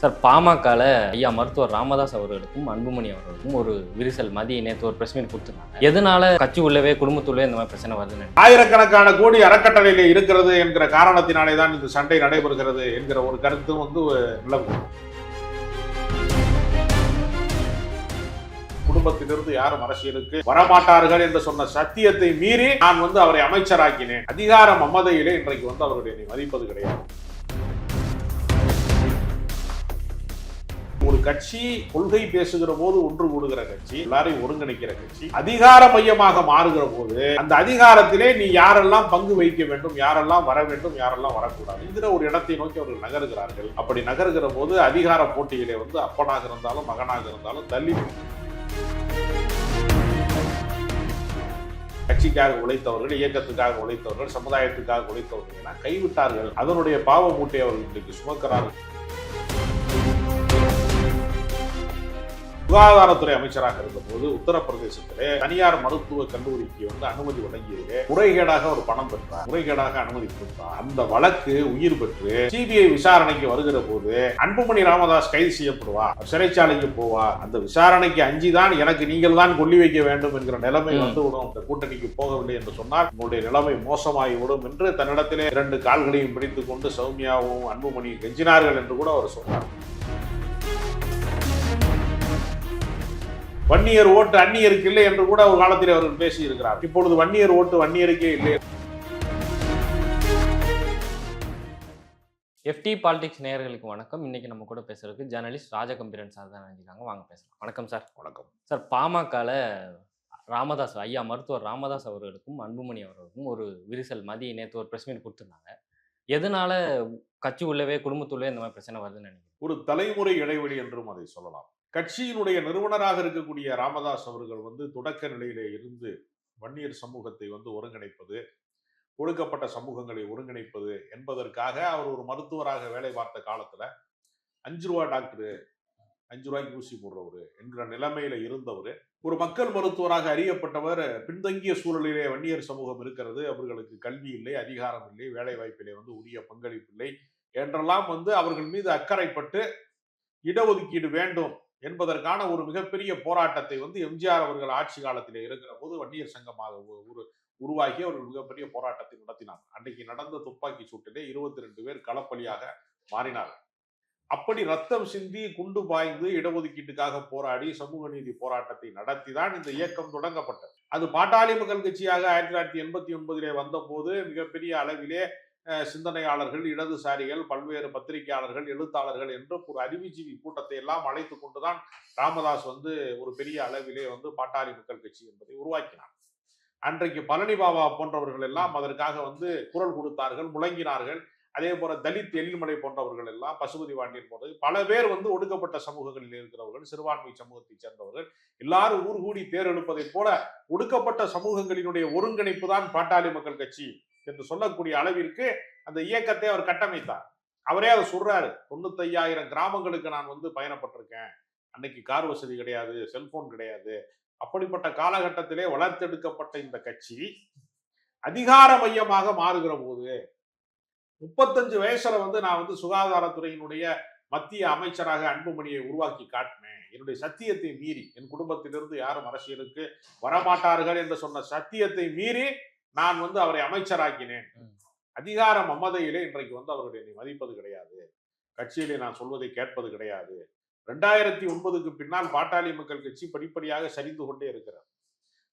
Sir பாமகல ஐயா மருத்துவர் ராமதாஸ் அவர்களுக்கும் அன்புமணி அவர்களுக்கும் ஒரு விரிசல் மதிய நேற்று ஒரு பிரஸ் மீட் எதனால கட்சி உள்ளவே குடும்பத்துள்ளே இந்த மாதிரி பிரச்சனை வருதுன்னு ஆயிரக்கணக்கான கோடி அறக்கட்டளையில இருக்கிறது என்கிற காரணத்தினாலே தான் இந்த சண்டை நடைபெறுகிறது என்கிற ஒரு கருத்து வந்து நிலவு குடும்பத்திலிருந்து யாரும் அரசியலுக்கு வரமாட்டார்கள் என்று சொன்ன சத்தியத்தை மீறி நான் வந்து அவரை அமைச்சராக்கினேன். அதிகார மமதையிலே இன்றைக்கு வந்து அவருடைய மதிப்பது கிடையாது. ஒரு கட்சி கொள்கை பேசுகிற போது ஒன்று கூடுகிற கட்சி எல்லாரையும் ஒருங்கிணைக்கிற கட்சி அதிகார மையமாக மாறுகிற போது அந்த அதிகாரத்திலே நீ யாரெல்லாம் பங்கு வைக்க வேண்டும் யாரெல்லாம் வர வேண்டும் யாரெல்லாம் வரக்கூடாது என்கிற ஒரு இடத்தை நோக்கி அவர்கள் நகருகிறார்கள். அப்படி நகர்கிற போது அதிகார போட்டியிலே வந்து அப்பனாக இருந்தாலும் மகனாக இருந்தாலும் தள்ளி கட்சிக்காக உழைத்தவர்கள் இயக்கத்துக்காக உழைத்தவர்கள் சமுதாயத்துக்காக உழைத்தவர்கள் என கைவிட்டார்கள். அதனுடைய பாவ மூட்டை அவர்கள் இன்றைக்கு சுமக்கிறார்கள். சுகாதாரத்துறை அமைச்சராக இருந்தபோது உத்தரப்பிரதேசத்திலே தனியார் மருத்துவ கல்லூரிக்கு வந்து அனுமதி வழங்கியதிலே முறைகேடாக ஒரு பணம் பெற்றார். முறைகேடாக அனுமதி கொடுத்தார். அந்த வழக்கு உயிர் பெற்று சிபிஐ விசாரணைக்கு வருகிற போது அன்புமணி ராமதாஸ் கைது செய்யப்படுவார். சிறைச்சாலைக்கு போவார். அந்த விசாரணைக்கு அஞ்சுதான் எனக்கு நீங்கள் தான் கொல்லி வைக்க வேண்டும் என்கிற நிலைமை. வந்துவிடும். இந்த கூட்டணிக்கு போகவில்லை என்று சொன்னால் உங்களுடைய நிலைமை மோசமாகிவிடும் என்று தன்னிடத்திலே இரண்டு கால்களையும் பிடித்துக் கொண்டு சௌமியாவும் அன்புமணியும் கெஞ்சினார்கள் என்று கூட அவர் சொன்னார். வன்னியர் ஓட்டு அந்நியருக்கு இல்லை என்று கூட ஒரு காலத்தில் அவர்கள் பேசி இருக்கிறார் இப்பொழுது வன்னியர் ஓட்டு வன்னியருக்கே இல்லை. எஃப்டி பாலிடிக்ஸ் நேயர்களுக்கு வணக்கம். இன்னைக்கு நம்ம கூட பேசுறதுக்கு ஜேர்னலிஸ்ட் ராஜகம்பீரன் சார் தான் நினைக்கிறாங்க வாங்க பேசலாம். வணக்கம் சார். வணக்கம். சார் பாமகல ராமதாஸ் ஐயா மருத்துவர் ராமதாஸ் அவர்களுக்கும் அன்புமணி அவர்களுக்கும் ஒரு விரிசல். மதிய நேற்று ஒரு பிரஸ் மீட் கொடுத்துருந்தாங்க. எதனால கட்சி உள்ளவே குடும்பத்துள்ளே இந்த மாதிரி பிரச்சனை வருதுன்னு நினைக்கிறேன் ஒரு தலைமுறை இடைவெளி என்றும் அதை சொல்லலாம். கட்சியினுடைய நிறுவனராக இருக்கக்கூடிய ராமதாஸ் அவர்கள் வந்து தொடக்க நிலையிலே இருந்து வன்னியர் சமூகத்தை வந்து ஒருங்கிணைப்பது ஒடுக்கப்பட்ட சமூகங்களை ஒருங்கிணைப்பது என்பதற்காக அவர் ஒரு மருத்துவராக வேலை பார்த்த காலத்துல அஞ்சு ரூபா டாக்டர் அஞ்சு ரூபாய்க்கு ஊசி போடுறவர் என்கிற நிலைமையில இருந்தவர். ஒரு மக்கள் மருத்துவராக அறியப்பட்டவர் பின்தங்கிய சூழலிலே வன்னியர் சமூகம் இருக்கிறது அவர்களுக்கு கல்வி இல்லை அதிகாரம் இல்லை வேலை வாய்ப்பிலே வந்து உரிய பங்களிப்பு இல்லை என்றெல்லாம் வந்து அவர்கள் மீது அக்கறைப்பட்டு இடஒதுக்கீடு வேண்டும் என்பதற்கான ஒரு மிகப்பெரிய போராட்டத்தை வந்து எம்ஜிஆர் அவர்கள் ஆட்சி காலத்திலே இருக்கிற போது வன்னியர் சங்கமாக ஒரு உரு உருவாக்கி அவர்கள் மிகப்பெரிய போராட்டத்தை நடத்தினார். அன்றைக்கு நடந்த துப்பாக்கி சூட்டிலே இருபத்தி ரெண்டு பேர் களப்பலியாக மாறினார்கள். அப்படி ரத்தம் சிந்தி குண்டு பாய்ந்து இடஒதுக்கீட்டுக்காக போராடி சமூக நீதி போராட்டத்தை நடத்தி தான் இந்த இயக்கம் தொடங்கப்பட்டது. அது பாட்டாளி மக்கள் கட்சியாக ஆயிரத்தி தொள்ளாயிரத்தி எண்பத்தி ஒன்பதிலே வந்தபோது மிகப்பெரிய அளவிலே சிந்தனையாளர்கள் இடதுசாரிகள் பல்வேறு பத்திரிகையாளர்கள் எழுத்தாளர்கள் என்று ஒரு அறிவுஜீவி கூட்டத்தை எல்லாம் அழைத்து கொண்டுதான் ராமதாஸ் வந்து ஒரு பெரிய அளவிலே வந்து பாட்டாளி மக்கள் கட்சி என்பதை உருவாக்கினார். அன்றைக்கு பழனி பாபா போன்றவர்கள் எல்லாம் அதற்காக வந்து குரல் கொடுத்தார்கள் முழங்கினார்கள். அதே போல தலித் எழில்மலை போன்றவர்கள் எல்லாம் பசுபதி பாண்டியன் போன்றது பல பேர் வந்து ஒடுக்கப்பட்ட சமூகங்களில் இருக்கிறவர்கள் சிறுபான்மை சமூகத்தைச் சேர்ந்தவர்கள் எல்லாரும் ஊர் கூடி தேர் எழுப்பதைப் போல ஒடுக்கப்பட்ட சமூகங்களினுடைய ஒருங்கிணைப்பு தான் பாட்டாளி மக்கள் கட்சி. என்று சொல்லக்கூடிய அளவிற்கு அந்த இயக்கத்தை அவர் கட்டமைத்தார். அவரே அவர் சொல்றாரு. தொண்ணூத்தையாயிரம் கிராமங்களுக்கு நான் வந்து பயணப்பட்டிருக்கேன். அன்னைக்கு கார் வசதி கிடையாது செல்போன் கிடையாது. அப்படிப்பட்ட காலகட்டத்திலே வளர்த்தெடுக்கப்பட்ட இந்த கட்சி அதிகார மையமாக மாறுகிற போது முப்பத்தஞ்சு வயசுல வந்து நான் வந்து சுகாதாரத்துறையினுடைய மத்திய அமைச்சராக அன்புமணியை உருவாக்கி காட்டினேன். என்னுடைய சத்தியத்தை மீறி என் குடும்பத்திலிருந்து யாரும் அரசியலுக்கு வரமாட்டார்கள் என்று சொன்ன சத்தியத்தை மீறி நான் வந்து அவரை அமைச்சராக்கினேன். அதிகார மமதையிலே இன்றைக்கு வந்து அவருடைய மதிப்பது கிடையாது. கட்சியிலே நான் சொல்வதை கேட்பது கிடையாது. ரெண்டாயிரத்தி ஒன்பதுக்கு பின்னால் பாட்டாளி மக்கள் கட்சி படிப்படியாக சரிந்து கொண்டே இருக்கிறது.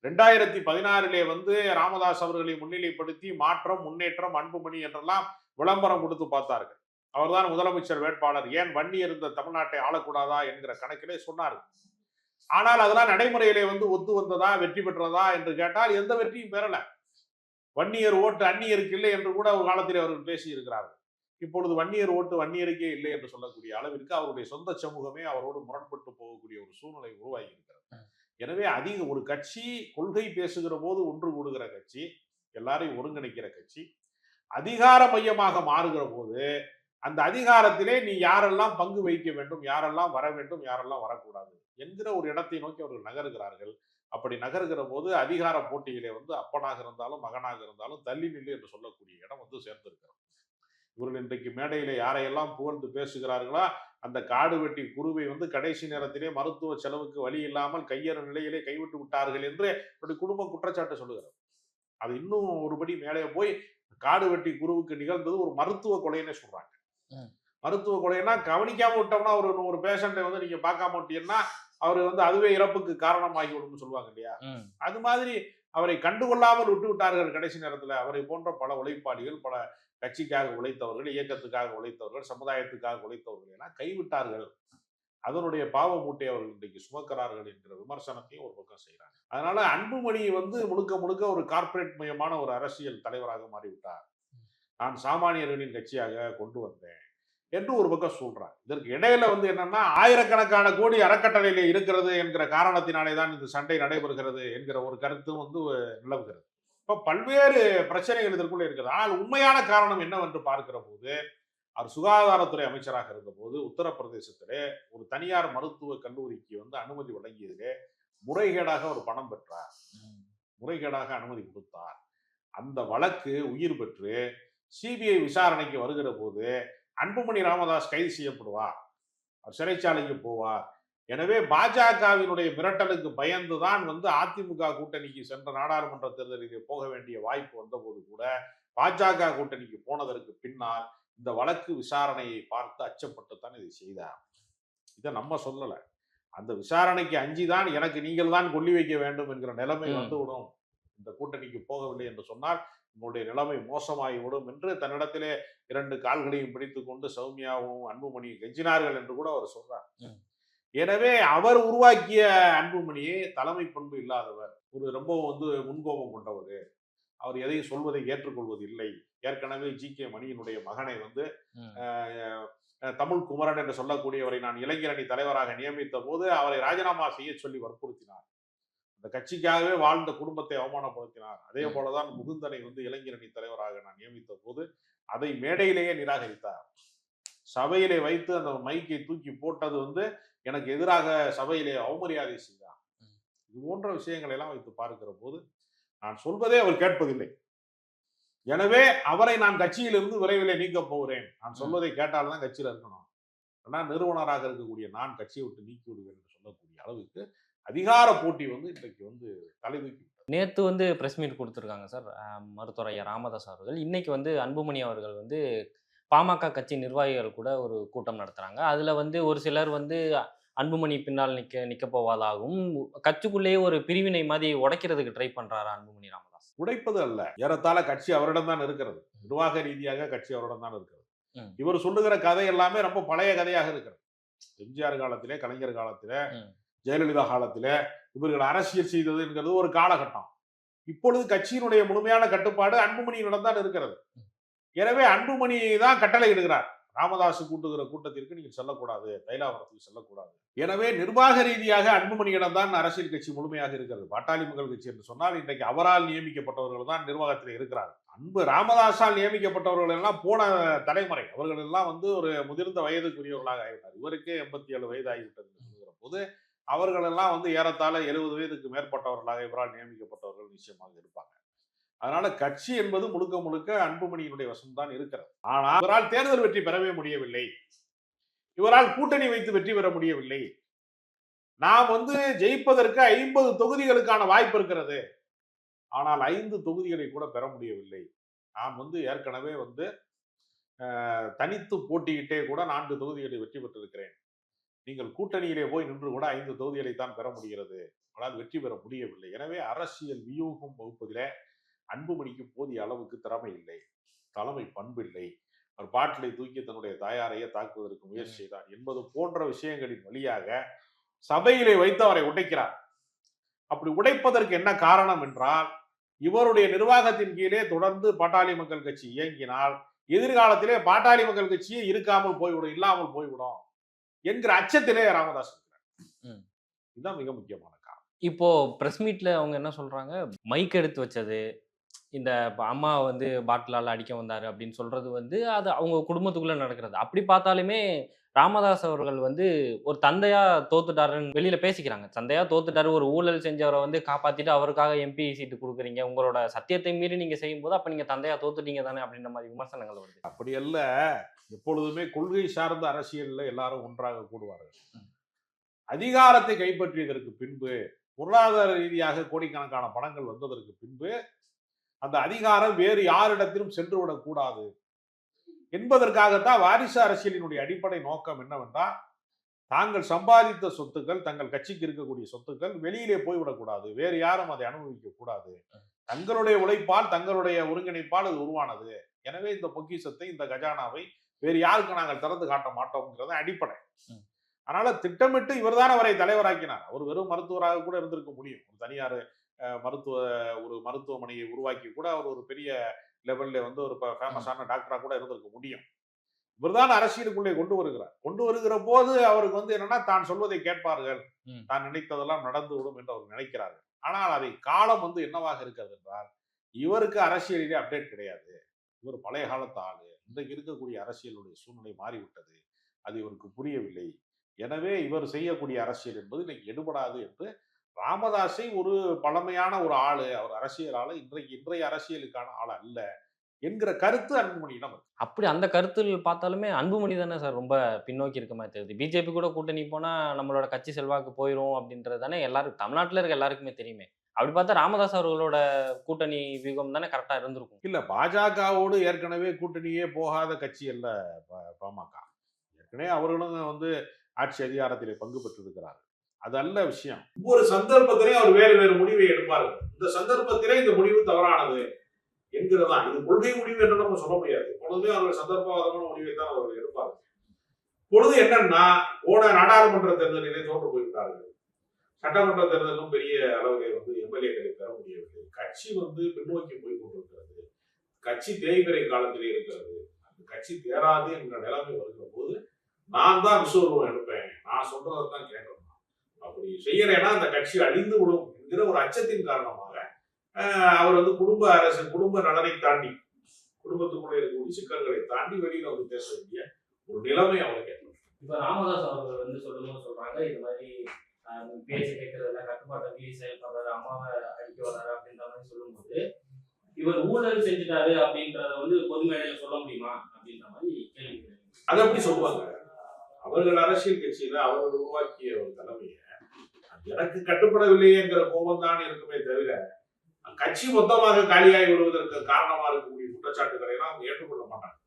ரெண்டாயிரத்தி பதினாறிலே வந்து ராமதாஸ் அவர்களை முன்னிலைப்படுத்தி மாற்றம் முன்னேற்றம் அன்புமணி என்றெல்லாம் விளம்பரம் கொடுத்து பார்த்தார்கள். அவர்தான் முதலமைச்சர் வேட்பாளர். ஏன் வன்னி இருந்த தமிழ்நாட்டை ஆளக்கூடாதா என்கிற கணக்கிலே சொன்னார்கள். ஆனால் அதெல்லாம் நடைமுறையிலே வந்து ஒத்து வந்ததா வெற்றி பெற்றதா என்று கேட்டால் எந்த வெற்றியும் பெறல. வன்னியர் ஓட்டு அந்நியருக்கு இல்லை என்று கூட ஒரு காலத்தில் அவர்கள் பேசி இருக்கிறார்கள் இப்பொழுது வன்னியர் ஓட்டு வன்னியருக்கே இல்லை என்று சொல்லக்கூடிய அளவிற்கு அவருடைய சொந்த சமூகமே அவரோடு முரண்பட்டு போகக்கூடிய ஒரு சூழ்நிலை உருவாகி இருக்கிறது எனவே அதிக ஒரு கட்சி கொள்கை பேசுகிற போது ஒன்று கூடுகிற கட்சி எல்லாரையும் ஒருங்கிணைக்கிற கட்சி அதிகார மையமாக மாறுகிற போது அந்த அதிகாரத்திலே நீ யாரெல்லாம் பங்கு வைக்க வேண்டும் யாரெல்லாம் வர வேண்டும் யாரெல்லாம் வரக்கூடாது என்கிற ஒரு இடத்தை நோக்கி அவர்கள் நகருகிறார்கள். அப்படி நகருகிற போது அதிகார போட்டியிலே வந்து அப்பனாக இருந்தாலும் மகனாக இருந்தாலும் தள்ளி நில்லு என்று சொல்லக்கூடிய இடம் வந்து சேர்ந்திருக்கிறது. இவர்கள் இன்றைக்கு மேடையில யாரையெல்லாம் புகழ்ந்து பேசுகிறார்களோ? அந்த காடு வெட்டி குருவை வந்து கடைசி நேரத்திலே மருத்துவ செலவுக்கு வழி இல்லாமல் கையறு நிலையிலே கைவிட்டு விட்டார்கள் என்று அவருடைய குடும்ப குற்றச்சாட்டு சொல்லுகிறது. அது இன்னும் ஒருபடி மேலே போய் காடு வெட்டி குருவுக்கு நிகழ்ந்தது ஒரு மருத்துவ கொலைன்னே சொல்றாங்க. மருத்துவ கொலைன்னா கவனிக்காம விட்டோம்னா ஒரு ஒரு பேஷண்ட்டை வந்து நீங்க பார்க்காம விட்டீங்கன்னா அவர் வந்து அதுவே இறப்புக்கு காரணமாகி விடும்னு சொல்லுவாங்க இல்லையா? அது மாதிரி அவரை கண்டுகொள்ளாமல் விட்டு விட்டார்கள் கடைசி நேரத்தில். அவரை போன்ற பல உழைப்பாளிகள் பல கட்சிக்காக உழைத்தவர்கள் இயக்கத்துக்காக உழைத்தவர்கள் சமுதாயத்துக்காக உழைத்தவர்கள் எல்லாம் கைவிட்டார்கள். அதனுடைய பாவ மூட்டை அவர்கள் இன்றைக்கு சுமக்கிறார்கள் என்கிற விமர்சனத்தையும் ஒரு பக்கம் செய்கிறாங்க. அதனால அன்புமணி வந்து முழுக்க முழுக்க ஒரு கார்ப்பரேட் மயமான ஒரு அரசியல் தலைவராக மாறிவிட்டார். நான் சாமானியர்களின் கட்சியாக கொண்டு வந்தேன். என்று ஒரு பக்கம் சொல்றாங்க இதற்கு இடையில வந்து என்னன்னா ஆயிரக்கணக்கான கோடி அறக்கட்டளையில இருக்கிறது என்கிற காரணத்தினாலே தான் இந்த சண்டை நடைபெறுகிறது என்கிற ஒரு கருத்தும் வந்து நிலவுகிறது. இப்ப பல்வேறு பிரச்சனைகள் இதற்குள்ள இருக்குது. ஆனால் உண்மையான காரணம் என்னவென்று பார்க்கிற போது அவர் சுகாதாரத்துறை அமைச்சராக இருந்தபோது உத்தரப்பிரதேசத்திலே ஒரு தனியார் மருத்துவ கல்லூரிக்கு வந்து அனுமதி வழங்கியதிலே முறைகேடாக ஒரு பணம் பெற்றார். முறைகேடாக அனுமதி கொடுத்தார். அந்த வழக்கு உயிர் பெற்று சிபிஐ விசாரணைக்கு வருகிற போது அன்புமணி ராமதாஸ் கைது செய்யப்படுவார். சிறைச்சாலைக்கு போவார். எனவே பாஜகவினுடைய மிரட்டலுக்கு பயந்துதான் வந்து அதிமுக கூட்டணிக்கு சென்ற நாடாளுமன்ற தேர்தலில் போக வேண்டிய வாய்ப்பு வந்தபோது கூட பாஜக கூட்டணிக்கு போனதற்கு பின்னால் இந்த வழக்கு விசாரணையை பார்த்து அச்சப்பட்டு தான் இதை செய்தார். இதை நம்ம சொல்லல. அந்த விசாரணைக்கு அஞ்சிதான் எனக்கு நீங்கள் தான் கொல்லி வைக்க வேண்டும் என்கிற நிலைமை. வந்துவிடும். இந்த கூட்டணிக்கு போகவில்லை என்று சொன்னால் உங்களுடைய நிலைமை மோசமாகிவிடும் என்று தன்னிடத்திலே இரண்டு கால்களையும் பிடித்துக் கொண்டு சௌமியாவும் அன்புமணியும் கெஞ்சினார்கள் என்று கூட அவர் சொல்றார். எனவே அவர் உருவாக்கிய அன்புமணியே தலைமை பண்பு இல்லாதவர். ஒரு ரொம்ப வந்து முன்கோபம் கொண்டவர். அவர் எதையும் சொல்வதை ஏற்றுக்கொள்வது இல்லை ஏற்கனவே ஜி. கே. மணியினுடைய மகனை வந்து தமிழ் குமரன் என்று சொல்லக்கூடியவரை நான் இளைஞரணி தலைவராக நியமித்த போது அவரை ராஜினாமா செய்ய சொல்லி வற்புறுத்தினார். அந்த கட்சிக்காகவே வாழ்ந்த குடும்பத்தை அவமானப்படுத்தினார் அதே. போலதான் முகுந்தனை வந்து இளைஞரணி தலைவராக நான் நியமித்த போது அதை மேடையிலேயே நிராகரித்தார் சபையிலே வைத்து அந்த மைக்கை தூக்கி போட்டது வந்து எனக்கு எதிராக சபையிலே அவமரியாதை செய்தார். இது போன்ற விஷயங்களை எல்லாம் வைத்து பார்க்கிற போது நான் சொல்வதே அவர் கேட்பதில்லை எனவே அவரை நான் கட்சியிலிருந்து விரைவிலே நீக்கப் போகிறேன் நான். சொல்வதை கேட்டால்தான் கட்சியில இருக்கணும் ஆனால் நிறுவனராக இருக்கக்கூடிய நான் கட்சியை விட்டு நீக்கி விடுவேன் என்று சொல்லக்கூடிய அளவுக்கு அதிகார போட்டி வந்து இன்றைக்கு வந்து தலைதூக்கி. நேத்து வந்து பிரஸ் மீட் கொடுத்துருக்காங்க சார். மருத்துவர் ஐயா ராமதாஸ் அவர்கள். இன்னைக்கு வந்து அன்புமணி அவர்கள் வந்து பாமக கட்சி நிர்வாகிகள் கூட ஒரு கூட்டம் நடத்துறாங்க. அதுல வந்து ஒரு சிலர் வந்து அன்புமணி பின்னால் நிக்க நிக்க போவதாகவும் கட்சிக்குள்ளேயே ஒரு பிரிவினை மாதிரி உடைக்கிறதுக்கு ட்ரை பண்றாரா அன்புமணி ராமதாஸ்? உடைப்பது அல்ல. ஏறத்தாழ கட்சி அவரிடம் தான் இருக்கிறது. நிர்வாக ரீதியாக கட்சி அவரிடம் தான் இருக்கிறது. இவர் சொல்லுகிற கதை எல்லாமே ரொம்ப பழைய கதையாக இருக்கிறது. எம்ஜிஆர் காலத்திலே கலைஞர் காலத்திலே. ஜெயலலிதா காலத்தில் இவர்கள் அரசியல் செய்தது என்கிறது ஒரு காலகட்டம். இப்பொழுது கட்சியினுடைய முழுமையான கட்டுப்பாடு அன்புமணியிடம் தான் இருக்கிறது. எனவே அன்புமணி தான் கட்டளை இடுகிறார். ராமதாஸ் கூட்டுகிற கூட்டத்திற்கு நீங்கள் செல்லக்கூடாது தைலாபுரத்துக்கு செல்லக்கூடாது. எனவே நிர்வாக ரீதியாக அன்புமணியிடம் தான் அரசியல் கட்சி முழுமையாக இருக்கிறது. பாட்டாளி மக்கள் கட்சி என்று சொன்னால் இன்றைக்கு அவரால் நியமிக்கப்பட்டவர்கள் தான் நிர்வாகத்தில் இருக்கிறார். அன்பு ராமதாஸால் நியமிக்கப்பட்டவர்கள் எல்லாம் போன தலைமுறை. அவர்கள் எல்லாம் வந்து ஒரு முதிர்ந்த வயதுக்குரியவர்களாக ஆகிவிட்டார். இவருக்கே எண்பத்தி ஏழு வயது ஆகிவிட்டது போது அவர்களெல்லாம் வந்து ஏறத்தாழ எழுபது வயதுக்கு மேற்பட்டவர்களாக இவரால் நியமிக்கப்பட்டவர்கள் நிச்சயமாக இருப்பாங்க. அதனால கட்சி என்பது முழுக்க முழுக்க அன்புமணியினுடைய வசம்தான் இருக்கிறது. ஆனால் இவரால் தேர்தல் வெற்றி பெறவே முடியவில்லை. இவரால் கூட்டணி வைத்து வெற்றி பெற முடியவில்லை. நாம் வந்து ஜெயிப்பதற்கு ஐம்பது தொகுதிகளுக்கான வாய்ப்பு இருக்கிறது. ஆனால் ஐந்து தொகுதிகளை கூட பெற முடியவில்லை. நாம் வந்து ஏற்கனவே வந்து தனித்து போட்டியிட்டே கூட நான்கு தொகுதிகளை வெற்றி பெற்றிருக்கிறேன். நீங்கள் கூட்டணியிலே போய் நின்று கூட ஐந்து தொகுதிகளை தான் பெற முடிகிறது. ஆனால் வெற்றி பெற முடியவில்லை. எனவே அரசியல் வியூகம் வகுப்பதிலே அன்புமணிக்கு போதிய அளவுக்கு திறமை இல்லை. தலைமை பண்பு இல்லை. அவர் பாட்டிலை தூக்கி தன்னுடைய தாயாரையே தாக்குவதற்கு முயற்சி செய்தார் என்பது போன்ற விஷயங்களின் வழியாக சபையிலே வைத்து அவரை உடைக்கிறார். அப்படி உடைப்பதற்கு என்ன காரணம் என்றால் இவருடைய நிர்வாகத்தின் கீழே தொடர்ந்து பாட்டாளி மக்கள் கட்சி இயங்கினால் எதிர்காலத்திலே பாட்டாளி மக்கள் கட்சியே இருக்காமல் போய்விடும் இல்லாமல் போய்விடும். என்கிற அச்சத்திலே ராமதாஸ் இருக்கிறார். இதுதான் மிக முக்கியமான காரணம். இப்போ பிரஸ் மீட்ல அவங்க என்ன சொல்றாங்க? மைக் எடுத்து வச்சது இந்த அம்மா வந்து பாட்டிலால் அடிக்க வந்தாரு அப்படின்னு சொல்றது வந்து அது அவங்க குடும்பத்துக்குள்ள நடக்கிறது. அப்படி பார்த்தாலுமே ராமதாஸ் அவர்கள் வந்து ஒரு தந்தையா தோத்துட்டாருன்னு வெளியில பேசிக்கிறாங்க. தந்தையா தோத்துட்டாரு ஒரு ஊழல் செஞ்சவரை வந்து காப்பாத்திட்டு அவருக்காக எம்பி சீட்டு கொடுக்குறீங்க. உங்களோட சத்தியத்தை மீறி நீங்க செய்யும்போது அப்ப நீங்க தந்தையா தோத்துட்டீங்க தானே அப்படின்ற மாதிரி விமர்சனங்கள் வருது. அப்படி அல்ல எப்பொழுதுமே கொள்கை சார்ந்த அரசியலில் எல்லாரும் ஒன்றாக கூடுவார்கள். அதிகாரத்தை கைப்பற்றியதற்கு பின்பு பொருளாதார ரீதியாக கோடிக்கணக்கான பணங்கள் வந்ததற்கு பின்பு அந்த அதிகாரம் வேறு யாரிடத்திலும் சென்று விடக்கூடாது என்பதற்காகத்தான் வாரிசு அரசியலினுடைய அடிப்படை நோக்கம் என்னவென்றால் தாங்கள் சம்பாதித்த சொத்துக்கள் தங்கள் கட்சிக்கு இருக்கக்கூடிய சொத்துக்கள் வெளியிலே போய்விடக்கூடாது வேறு யாரும் அதை அனுபவிக்க கூடாது. தங்களுடைய உழைப்பால் தங்களுடைய ஒருங்கிணைப்பால் அது உருவானது. எனவே இந்த பொக்கிசத்தை இந்த கஜானாவை வேறு யாருக்கு நாங்கள் திறந்து காட்ட மாட்டோம்ங்கிறது அடிப்படை. அதனால திட்டமிட்டு இவர்தான் அவரை தலைவராக்கினார். அவர் வெறும் மருத்துவராக கூட இருந்திருக்க முடியும். ஒரு தனியார் மருத்துவ ஒரு மருத்துவமனையை உருவாக்கி கூட அவர் ஒரு பெரிய லெவல்ல வந்து ஒரு ஃபேமஸான டாக்டரா கூட இருந்திருக்க முடியும். இவர்தான் அரசியலுக்குள்ளே கொண்டு வருகிறார். கொண்டு வருகிற போது அவருக்கு வந்து என்னன்னா தான் சொல்வதை கேட்பார்கள். தான் நினைத்ததெல்லாம் நடந்து விடும் என்று அவர் நினைக்கிறார்கள். ஆனால் அதை காலம் வந்து என்னவாக இருக்கிறது என்றால் இவருக்கு அரசியலிலே அப்டேட் கிடையாது. இவர் பழைய காலத்து ஆளு. இன்றைக்கு இருக்கக்கூடிய அரசியலுடைய சூழ்நிலை மாறிவிட்டது. அது இவருக்கு புரியவில்லை. எனவே இவர் செய்யக்கூடிய அரசியல் என்பது இன்னைக்கு எடுபடாது என்று ராமதாஸை ஒரு பழமையான ஒரு ஆளு அவர் அரசியல் ஆளு இன்றைக்கு இன்றைய அரசியலுக்கான ஆள் அல்ல என்கிற கருத்து அன்புமணியிடம் இருக்கு. அப்படி அந்த கருத்தில் பார்த்தாலுமே அன்புமணி தானே சார் ரொம்ப பின்னோக்கி இருக்க மாதிரி தெரியுது. பிஜேபி கூட கூட்டணி போனால் நம்மளோட கட்சி செல்வாக்கு போயிடும் அப்படின்றது தானே எல்லாருக்கும் தமிழ்நாட்டில் இருக்க எல்லாருக்குமே தெரியுமே. அப்படி பார்த்தா ராமதாஸ் அவர்களோட கூட்டணி வியூகம் தானே கரெக்டா இருந்திருக்கும். இல்ல பாஜகவோடு ஏற்கனவே கூட்டணியே போகாத கட்சி அல்ல ப- பாமக. ஏற்கனவே அவர்களும் வந்து ஆட்சி அதிகாரத்திலே பங்கு பெற்றிருக்கிறார்கள். அது அல்ல விஷயம். ஒவ்வொரு சந்தர்ப்பத்திலையும் அவர் வேறு வேறு முடிவை எடுப்பார் இந்த சந்தர்ப்பத்திலே இந்த முடிவு தவறானது என்கிறதா இது கொள்கை முடிவு என்று நம்ம சொல்ல முடியாது. எப்பொழுதுமே அவர்கள் சந்தர்ப்பவாதமான முடிவை தான் அவர்கள் எடுப்பார்கள். பொழுது என்னன்னா போன நாடாளுமன்ற தேர்தலிலே தோற்று போய்விட்டார்கள். சட்டமன்ற தேர்தலும் பெரிய அளவிலே வந்து எம்எல்ஏக்களை பெற முடியவில்லை. கட்சி வந்து பின்னோக்கி போய் கொண்டிருக்கிறது. கட்சி தேய்பிறை காலத்திலே இருக்கிறது. அந்த கட்சி தேராது என்ற நிலைமை வருகிற போது நான் தான் விஸ்வரூபம் எடுப்பேன். நான் சொல்றதை தான் கேட்கணும். அப்படி செய்யறேன்னா அந்த கட்சி அழிந்து விடும் என்கிற ஒரு அச்சத்தின் காரணமாக அவர் வந்து குடும்ப அரசு குடும்ப நலனை தாண்டி குடும்பத்துக்குள்ளே இருக்கக்கூடிய சிக்கல்களை தாண்டி வெளியில வந்து பேச வேண்டிய ஒரு நிலைமை அவருக்கு ஏற்படும் இப்போ ராமதாஸ் அவர்கள் வந்து சொல்லணும்னு சொல்றாங்க இது மாதிரி பேச்சு கேட்கறதுல கட்டுப்பாட்டை மீறி செயல்படுறாரு அம்மாவை அடிக்க வர்றாரு அப்படின்ற மாதிரி சொல்லும்போது இவர் ஊழல் செஞ்சுட்டாரு அப்படின்றத வந்து பொது மேடையில சொல்ல முடியுமா அப்படின்ற மாதிரி கேள்வி அதை எப்படி சொல்லுவாங்க. அவர்கள் அரசியல் கட்சியில அவர்கள் உருவாக்கிய ஒரு தலைமையை எனக்கு கட்டுப்படவில்லையேங்கிற கோபம் தான் இருக்குமே தவிர கட்சி மொத்தமாக காலியாகி வருவதற்கு காரணமா இருக்கக்கூடிய குற்றச்சாட்டுகளை எல்லாம் அவங்க ஏற்றுக்கொள்ள மாட்டாங்க.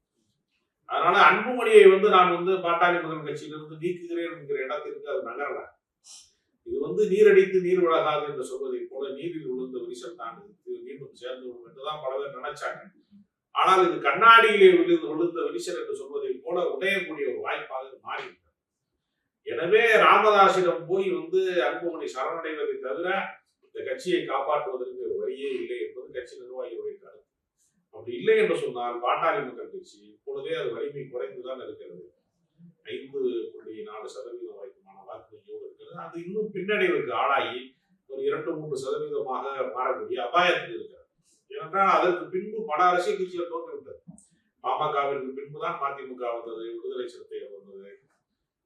அதனால அன்புமணியை வந்து நான் வந்து பாட்டாளி மக்கள் கட்சியிலிருந்து நீக்குகிறேன் என்கிற இடத்திற்கு அது நகரல. இது வந்து நீரடித்து நீர் விலகாது என்று சொல்வதை போல நீரில் விழுந்த விரிசல் தான் இது. மீண்டும் சேர்ந்து விடும் என்றுதான் பல பேர் நினைச்சாங்க. ஆனால் இது கண்ணாடியிலே விழுந்து விழுந்த விரிசல் என்று சொல்வதை போல உடையக்கூடிய ஒரு வாய்ப்பாக மாறி மாறிவிட்டது. எனவே ராமதாசிடம் போய் வந்து அன்புமணி சரணடைவதை தவிர இந்த கட்சியை காப்பாற்றுவதற்கு வழியே இல்லை என்பது கட்சி நிர்வாகிகளுடைய கருத்து. அப்படி இல்லை என்று சொன்னால் பாட்டாளி மக்கள் கட்சி இப்பொழுதே அது வலிமை குறைந்துதான் இருக்கிறது. ஐந்து புள்ளி நாலு சதவீதம் அது இன்னும் பின்னடைவுக்கு ஆளாகி ஒரு இரண்டு மூன்று சதவீதமாக மாறக்கூடிய அபாயத்தில் இருக்கிறது ஏனென்றால் அதற்கு பின்பு பல அரசியல் கட்சிகள் தோன்றிவிட்டது. பாமகவிற்கு பின்புதான் மதிமுக வந்தது விடுதலை சிறுத்தைகள் வந்தது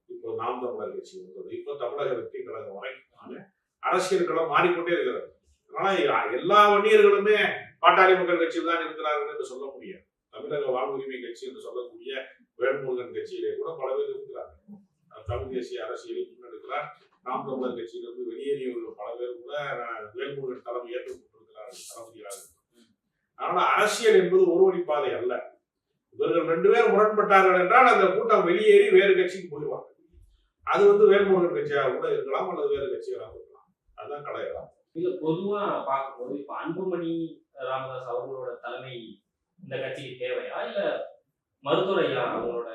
இப்போ நாம் தமிழர் கட்சி வந்தது இப்போ தமிழக வெற்றி கழகம் வரைக்கும் அரசியல் களம் மாறிக்கொண்டே இருக்கிறது. அதனால எல்லா வன்னியர்களுமே பாட்டாளி மக்கள் கட்சியில் தான் இருக்கிறார்கள் என்று சொல்ல முடியாது. தமிழக வாழ்வுரிமை கட்சி என்று சொல்லக்கூடிய வேல்முருகன் கட்சியிலே கூட பல பேர் இருக்கிறார்கள். தமிழ் தேசிய அரசியலில் முன்னெடுக்கிறார். நாம் தமிழர் கட்சியிலிருந்து வெளியேறியவர்கள் பல பேர் கூட வேல்முருகன் தலைமை ஏற்றுக்கொண்டிருக்கிறார்கள் தளபதியாக அதனால அரசியல் என்பது ஒரு வழிப்பாதை அல்ல. இவர்கள் ரெண்டு பேரும் முரண்பட்டார்கள் என்றால் அந்த கூட்டம் வெளியேறி வேறு கட்சிக்கு போயிடுவாங்க. அது வந்து வேல்முருகன் கட்சியாக கூட இருக்கலாம் அல்லது வேறு கட்சிகளாக இருக்கலாம். அதுதான் கலையலாம் இல்ல பொதுவா பார்க்கும்போது இப்ப அன்புமணி ராமதாஸ் அவர்களோட தலைமை இந்த கட்சிக்கு தேவையா? இல்ல மருத்துவரையா அவங்களோட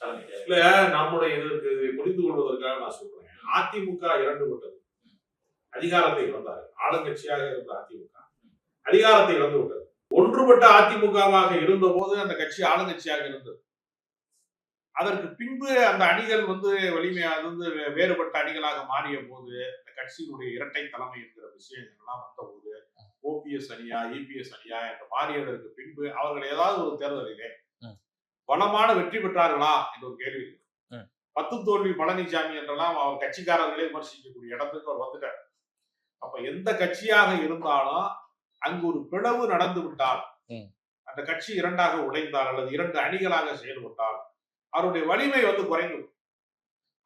தலைமை தேவை? இல்ல நம்முடைய இதற்கு இதை புரிந்து கொள்வதற்காக நான் சொல்றேன். அதிமுக இரண்டு விட்டது அதிகாரத்தை இழந்தார் ஆளுங்கட்சியாக இருந்த அதிமுக. அதிகாரத்தை இழந்து விட்டது. ஒன்றுபட்ட அதிமுகவாக இருந்த போது அந்த கட்சி ஆளுங்கட்சியாக இருந்தது. அதற்கு பின்பு அந்த அணிகள் வந்து வலிமையாக வந்து வேறுபட்ட அணிகளாக மாறிய போது அந்த கட்சியினுடைய இரட்டை தலைமை என்கிற விஷயங்கள் எல்லாம் வந்தபோது ஓபிஎஸ் அணியா இபிஎஸ் அணியா என்று மாறியதற்கு பின்பு அவர்கள் ஏதாவது ஒரு தேர்தலிலே. பலமான வெற்றி பெற்றார்களா என்ற ஒரு கேள்வி. பத்து தோல்வி பழனிசாமி என்றெல்லாம் அவர் கட்சிக்காரர்களே விமர்சிக்கக்கூடிய இடத்துக்கு அவர் வந்துட்டார் அப்ப எந்த கட்சியாக இருந்தாலும் அங்கு ஒரு பிளவு நடந்து விட்டால். அந்த கட்சி இரண்டாக உடைந்தால் அல்லது இரண்டு அணிகளாக செயல்பட்டால் அவருடைய வலிமை வந்து குறைந்து.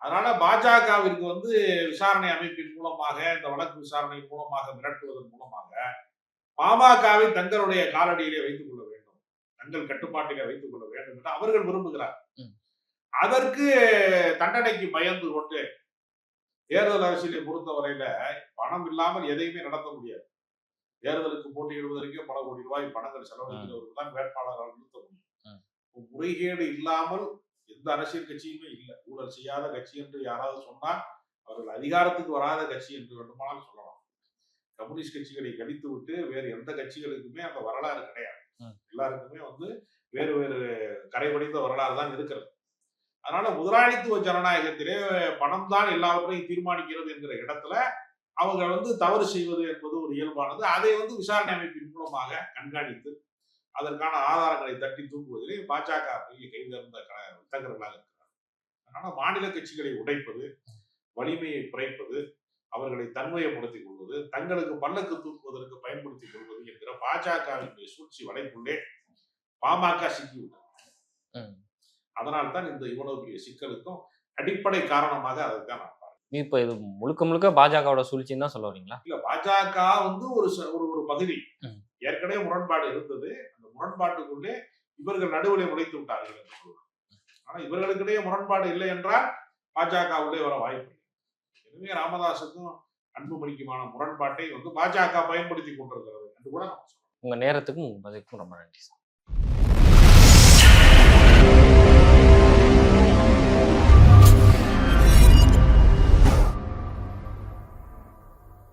அதனால பாஜகவிற்கு வந்து விசாரணை அமைப்பின் மூலமாக இந்த வழக்கு விசாரணை மூலமாக மிரட்டுவதன் மூலமாக பாமகவை தங்களுடைய காலடியிலே வைத்துக் கொள்ள வேண்டும் தங்கள் கட்டுப்பாட்டிலே வைத்துக் கொள்ள வேண்டும் என்று அவர்கள் விரும்புகிறார். அதற்கு தண்டனைக்கு பயந்து கொண்டு தேர்தல் அரசியலை பொறுத்தவரையில பணம் இல்லாமல் எதையுமே நடத்த முடியாது. தேர்தலுக்கு போட்டியிடுவதற்கே பல கோடி ரூபாய் பணங்கள் செலவழிக்கிறவர்கள் தான் வேட்பாளரால் நிறுத்த முடியும். முறைகேடு இல்லாமல் எந்த அரசியல் கட்சியுமே இல்லை. ஊழல் செய்யாத கட்சி என்று யாராவது சொன்னால் அவர்கள் அதிகாரத்துக்கு வராத கட்சி என்று வேண்டுமானால் சொல்லலாம். கம்யூனிஸ்ட் கட்சிகளை கழித்து விட்டு வேறு எந்த கட்சிகளுக்குமே அந்த வரலாறு கிடையாது. எல்லாருக்குமே வந்து வேறு வேறு கரைபடிந்த வரலாறு தான் இருக்கிறது. அதனால முதலாளித்துவ ஜனநாயகத்திலே பணம் தான் எல்லாவற்றையும் தீர்மானிக்கிறது என்கிற இடத்துல அவங்க வந்து தவறு செய்வது என்பது ஒரு இயல்பானது. அதை வந்து விசாரணை அமைப்பின் மூலமாக கண்காணித்து அதற்கான ஆதாரங்களை தட்டி தூக்குவதிலே பாஜக பெரிய கைதேர்ந்த க- வித்தகர்களாக இருக்கிறார் அதனால மாநில கட்சிகளை உடைப்பது வலிமையை குறைப்பது அவர்களை தன்மையப்படுத்திக் கொள்வது தங்களுக்கு பல்லக்கு தூக்குவதற்கு பயன்படுத்திக் கொள்வது என்கிற பாஜகவின் சூழ்ச்சி வலைக்குள்ளே பாமக சிக்கிவிட்டது. ம். அதனால் தான் இந்த இவ்வளவு சிக்கலுக்கும் அடிப்படை காரணமாக அதுதான் நான். இப்போ இது முழுக்க முழுக்க பாஜகவோட சூழ்ச்சின்னு தான் சொல்ல வரீங்களா இல்ல பாஜக வந்து ஒரு ஒரு ஒரு பகுதி ம். ஏற்கனவே முரண்பாடு இருந்தது அந்த முரண்பாட்டுக்குள்ளே இவர்கள் நடுவில் நுழைத்து விட்டார்கள் என்று. ஆனா இவர்களுக்கிடையே முரண்பாடு இல்லை என்றால் பாஜக உள்ளே வர வாய்ப்பு எனவே ராமதாஸுக்கும் அன்புமணிக்குமான முரண்பாட்டை வந்து பாஜக பயன்படுத்தி கொண்டிருக்கிறது என்று கூட உங்க நேரத்துக்கும் உங்க பதிலுக்கும் ரொம்ப நன்றி சார்